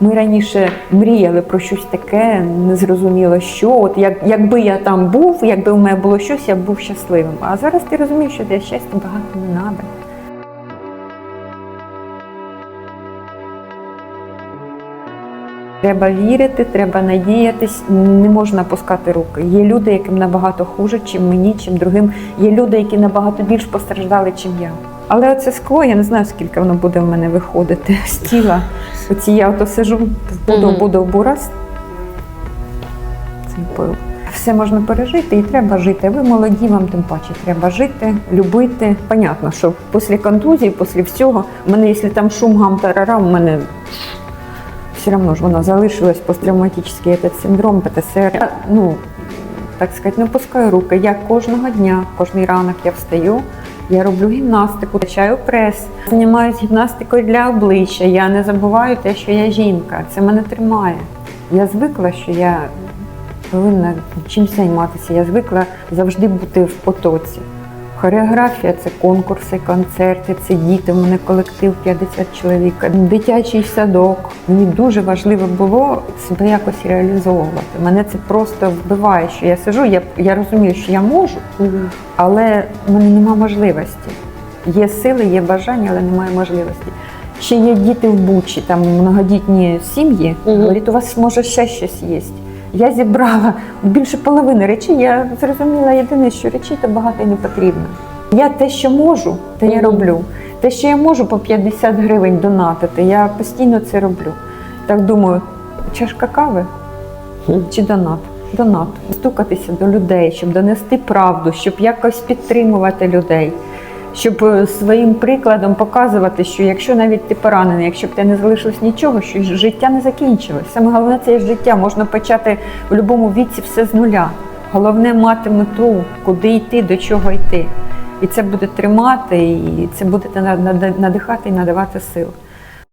Ми раніше мріяли про щось таке, незрозуміло що. От як, якби я там був, якби у мене було щось, я б був щасливим. А зараз ти розумієш, що для щастя багато не треба. Треба вірити, треба надіятись, не можна опускати руки. Є люди, яким набагато хуже, чим мені, чим другим. Є люди, які набагато більш постраждали, чим я. Але оце скло, я не знаю, скільки воно буде в мене виходити з тіла. Оці я ото сижу, буду, буду бураз. Цей пил. Все можна пережити і треба жити. Ви молоді, вам тим паче треба жити, любити. Понятно, що після контузії, після всього, в мене, якщо там шум гам тарара, у мене все одно ж воно залишилось посттравматичний этот синдром ПТСР. Я, Ну, так сказати, не пускаю руки. Я кожного дня, кожний ранок я встаю, я роблю гімнастику, качаю прес, займаюся гімнастикою для обличчя. Я не забуваю те, що я жінка. Це мене тримає. Я звикла, що я повинна чимось займатися. Я звикла завжди бути в потоці. Хореографія це конкурси, концерти, це діти. У мене колектив 50 чоловік, дитячий садок. Мені дуже важливо було себе якось реалізовувати. Мене це просто вбиває, що я сижу. Я, я розумію, що я можу, але в мене немає можливості. Є сили, є бажання, але немає можливості. Ще є діти в Бучі, там многодітні сім'ї. Говорять, у вас може ще щось є. Я зібрала більше половини речей. Я зрозуміла єдине, що речей то багато і не потрібно. Я те, що можу, те я роблю. Те, що я можу по 50 гривень донатити, я постійно це роблю. Так думаю, чашка кави чи донат? Донат. Стукатися до людей, щоб донести правду, щоб якось підтримувати людей, щоб е, своїм прикладом показувати, що якщо навіть ти поранений, якщо б ти не залишилось нічого, що життя не закінчилось. Саме головне це життя. Можна почати в будь-якому віці все з нуля. Головне мати мету, куди йти, до чого йти. І це буде тримати, і це буде надихати і надавати сил.